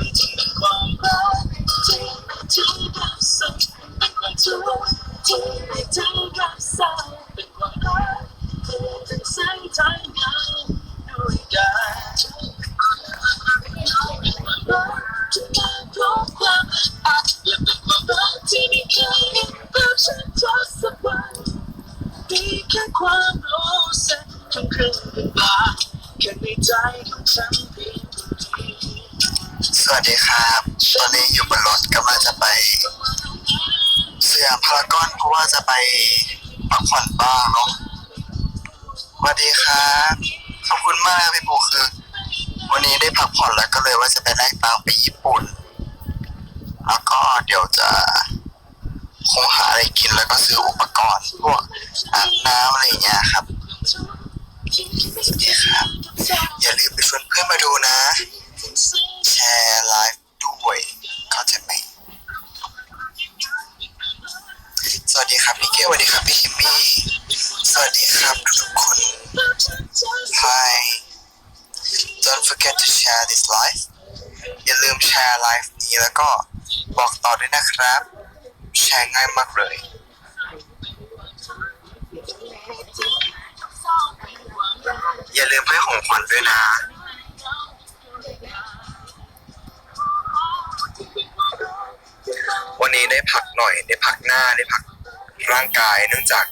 มันจึงเป็นความรักที่ไม่ถึงกับสุขเป็นความทุกข์ที่ไม่ถึงกับเศร้าเป็นความรักที่ถึงเส้นทางยาด้วยกันเป็นความรักที่มาพร้อมความอัดและเป็นความรักที่ไม่เคยเห็นภาพชัดชัดสักวันมีแค่ความรู้สึกทั้งครึ่งเป็นบาแค่ในใจของฉัน วัสดีครับ ตอนนี้อยู่บนรถกำลังจะไปสยามพารากอนเพราะว่าจะไปพักผ่อนบ้างเนาะสวัสดีครับ ก้สวัสดีครับพี่คิมมี่สวัสดีครับทุกๆคน Hi Don't forget to share this live อย่าลืมแชร์ไลฟ์นี้แล้วก็บอกต่อด้วยนะครับ แชร์ง่ายมากเลย อย่าลืมให้ของขวัญด้วยนะวันนี้ได้พักหน่อย ได้พักหน้าได้พัก ร่างกาย เนื่องจาก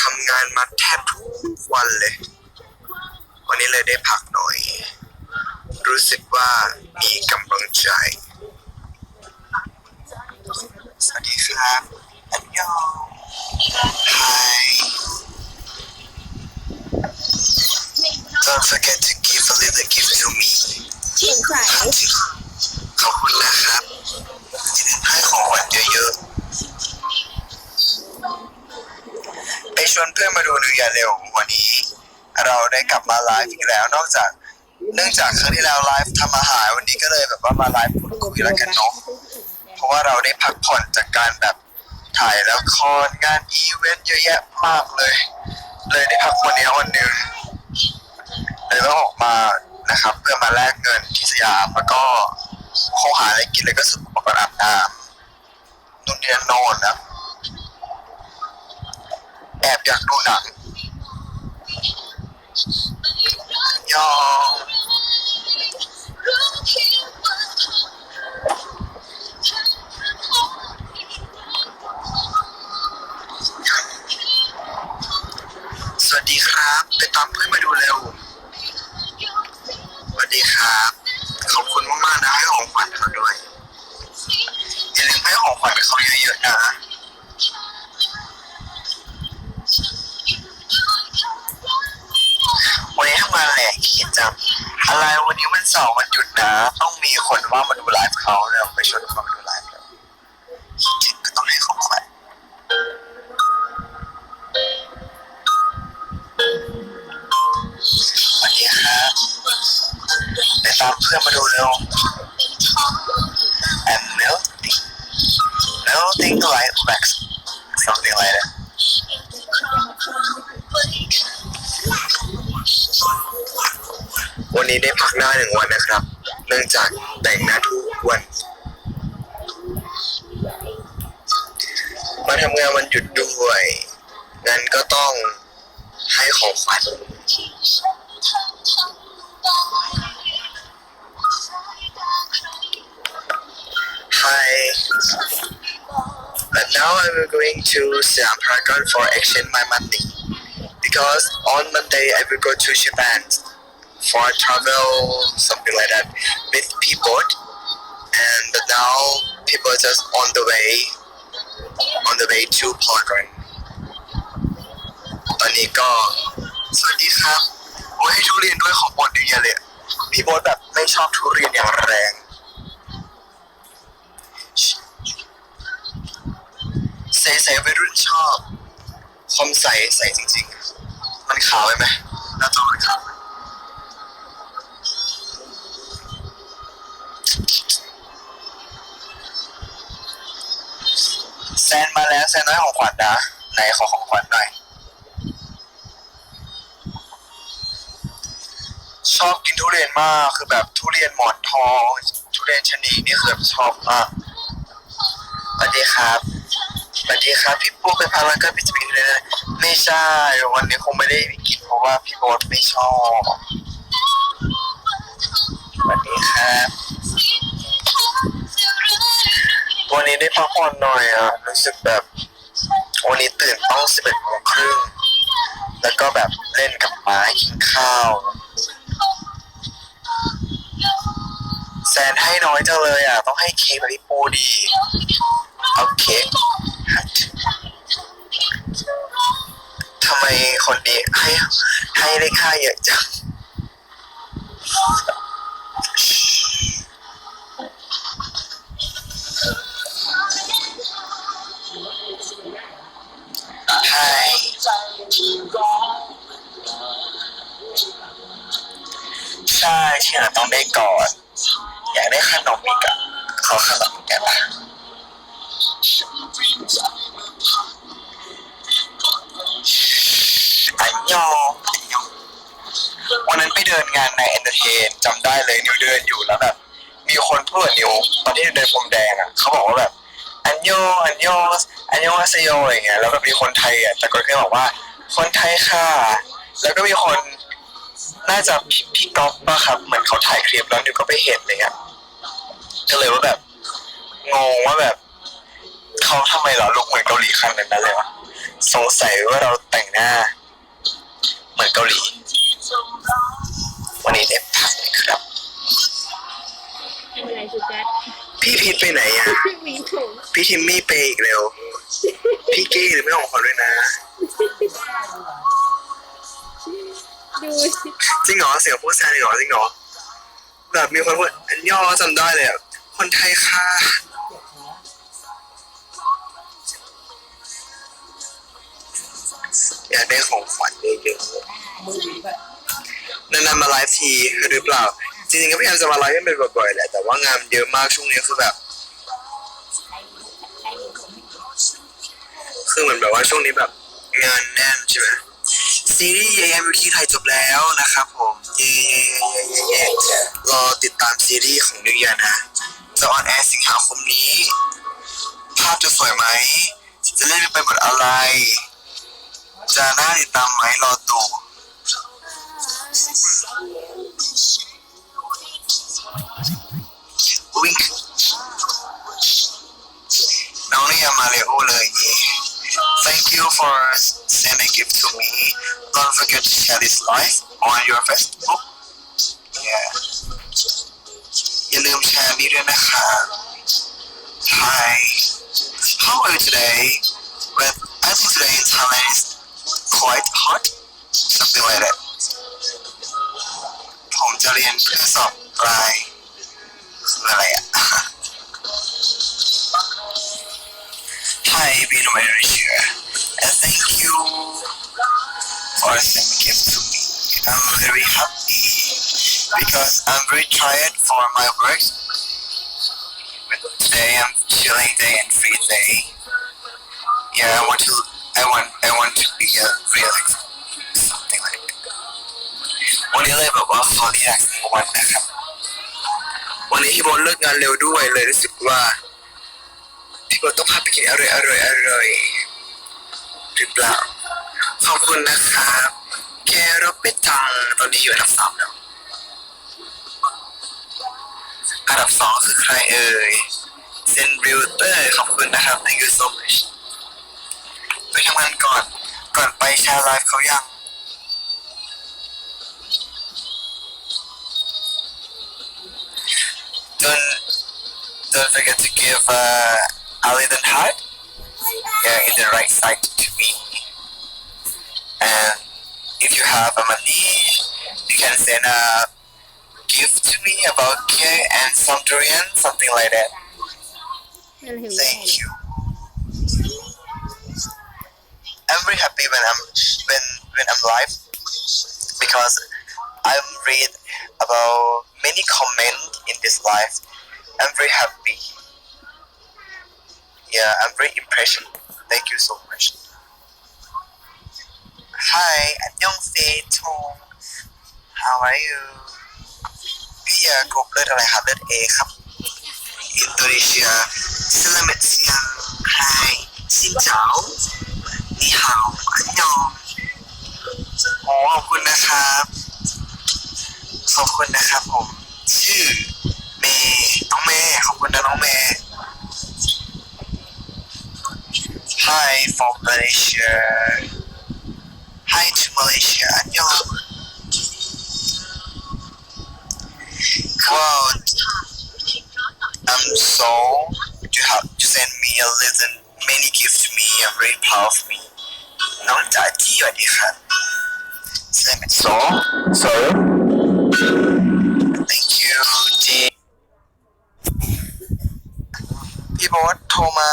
ทำงานมาแทบทุกวันเลย วันนี้เลยได้พักหน่อย รู้สึกว่ามีกำลังใจ สวัสดีครับอันยอง Hi Don't forget to give a little gift to me 请快ขอบคุณนะครับ วนเพื่อนมาดูนิวยาเร็ววันนี้ เราได้กลับมาไลฟ์อีกแล้ว นอกจากเนื่องจากครั้งที่แล้วไลฟ์ทำอาหารวันนี้ก็เลยแบบว่ามาไลฟ์พูดคุยแล้วกันเนาะเพราะว่าเราได้พักผ่อนจากการแบบถ่ายละครงานอีเวนต์เยอะแยะมากเลย เลยได้พักวันนี้วันหนึ่งเลยต้องออกมานะครับ เพื่อมาแลกเงินที่สยามแล้วก็คงหาอะไรกินเลยก็ซื้ออุปกรณ์อาบน้ำนู่นนี่นั่นโนอนนะ แอบอยากดูหนัง ยองสวัสดีครับ ไปตามเพื่อนมาดูเร็ว สวัสดีครับ ขอบคุณมากๆนะให้ของขวัญเขาด้วยอย่าลืมให้ของขวัญเขาเยอะๆนะ วันนี้ทำงาแหลกขีดจังอะไรวันนี้มันสาร์วันหยุดนะ ต้องมีคนว่ามาดูไลฟ์เขาเร็วไปชวนเขามาดูไลฟ์เร็วคิดถึงก็ต้องให้ของขวัญวัสดีครับไปตามเพื่อนมาดูเร็ว I'm melting melting like wax something like that วันนี้ได้พักหน้าหนึ่งวันนะครับ เนื่องจากแต่งหน้าทุกวัน มาทำงานวันหยุดด้วย งั้นก็ต้องให้ของขวัญ Hi. But now I'm going to Siam Paragon for exchange my money because on Monday I will go to Japan for travel something like that with people and but now people just on the way on the way to Paragon ตอนนี้ก็สวัสดีครับโอ้ยให้ทุเรียนด้วยของโปรดดีเลยพี่บ๊ทแบบไม่ชอบทุเรียนอย่างแรง ใส่ใส่วัยรุ่นชอบ คมใสใสจริง ๆ มันขาวไหมไหม แซนมาแล้วแซนน้อยของขวัญนะไหนขอของขวัญหน่อย ชอบกินทุเรียนมากคือแบบทุเรียนหมอนทอง ทุเรียนชะนีนี่คือแบบชอบมากสวัสดีครับสวัสดีครับ พี่ปูเป็นพาราก็เป็นจะเป็นเลยไม่ใช่วันนี้คงไม่ได้ไปกินเพราะว่าพี่โบ๊ทไม่ชอบสวัสดีครับ วันนี้ได้พักผ่อนหน่อยอะรู้สึกแบบ วันนี้ตื่นต้องสิบเอ็ดโมงครึ่งแล้วก็แบบเล่นกับหมากินข้าวแซนให้น้อยจังเลยอะ ต้องให้เค้กแบบพี่ปูดีเอาเค้กทำไมคนนี้ให้ให้ได้ค่าเยอะจัง ขอขนมอีกได้ปะอันยองอันยองวันนั้นไปเดินงานในเอนเตอร์เทนจำได้เลยนิวเดินอยู่แล้วแบบมีคนพูดกับนิวตอนที่เดินพรมแดงอะเขาบอกว่าแบบอันโยอันโยอันโยอาเซโยอะไรเงี้ยแล้วก็มีคนไทยอะตะโกนขึ้นบอกว่า คนไทยค่ะ แล้วก็มีคนน่าจะพี่พี่ก๊อฟป่ะครับ เหมือนเขาถ่ายคลิปแล้วนิวก็ไปเห็นอะไรเงี้ยก็เลยว่าแบบ งงว่าแบบเขาทำไมเหรอลุกเหมือนเกาหลีขนาดนั้นเลยวะสงสัยว่าเราแต่งหน้า เหมือนเกาหลี วันนี้ได้พักไหมครับไม่เป็นไรสุกัสพี่พีทไปไหนอะ มีถุงพี่ทิมมี่ไปอีกเร็ว พี่เก้หรือไม่ของเขาด้วยนะ ดูสิจริงเหรอเสียงพูดแซนจริงเหรอจริงเหรอแบบมีคนพูดอันย่อจำได้เลยอะคนไทยค่ะ อยากได้ของขวัญเยอะๆนานๆมาไลฟ์ทีหรือเปล่า จริงๆก็พยายามจะมาไลฟ์เป็นบ่อยๆแหละแต่ว่างานเยอะมากช่วงนี้คือแบบ คือเหมือนแบบว่าช่วงนี้แบบงานแน่นใช่ไหมซีรีส์เย m วิคีไทยจบแล้วนะครับผมเย่เย่เย่เย่เย่เยรอติดตามซีรีส์ของนิวยียนะ จะออนแอร์สิงหาคมนี้ ภาพจะสวยไหม จะเล่นเป็นบทอะไร จะน่าติดตามไหมรอดูวิ่งน้องนี่ยังมาเร็วเลยเย่ Thank you for sending gift to me. Don't forget to share this live on your Facebook. Yeah. อย่าลืมแชร์นี้ด้วยนะคะ Hi. How are you today? Well, I think today in Thailand is quite hot. Something like that. ผมจะเรียนเพื่อสอบปลายคืออะไรอ่ะ Hi, being here, and thank you for sending gift to me. I'm very happy because I'm very tired for my work. But today I'm chilling day and free day. Yeah, I want to. I want. I want to be a real something like. that. วันนี้เลยแบบว่าขอเรียกหนึ่งวันนะครับ วันนี้พี่บอลเลิกงานเร็วด้วยเลยรู้สึกว่าพี่บอลต้องพาไปกินอร่อยอร่อยอร่อยหรือเปล่าขอบคุณนะครับแกรบไปจังตอนนี้อยู่อันดับสามแล้วอันดับสองคือใครเอ่ยเซนริวเตอร์ขอบคุณนะครับ thank you so much ทำงานก่อน ก่อนไปแชร์ไลฟ์เขายัง don't don't forget to give uh, a little heart yeah, in the right side to me. And if you have a money, you can send a gift to me about cake and some durian, something like that. นั่นเห็นไหม Thank you. I'm very happy when I'm when when I'm live because I'm read about many comment in this live. I'm very happy. Yeah, I'm very impressed. Thank you so much. Hi, 안녕 Tong. How are you? พี่ยากรุ๊ปเลือดอะไรครับเลือด A ครับ Malaysia Selamat siang Hai Xin chào Ni hao Annyeong โอ้ขอบคุณนะครับ ขอบคุณนะครับผม ชื่อเมย์น้องเมย์ขอบคุณนะน้องเมย์ Hi from Malaysia Hi to Malaysia อันยอง Wow I'm so you have to send me a little many gifts to me I'm very proud of me น้องจ๋าจี้สวัสดีครับ Send it so sorry Thank you จีพี่โบ๊ทโทรมา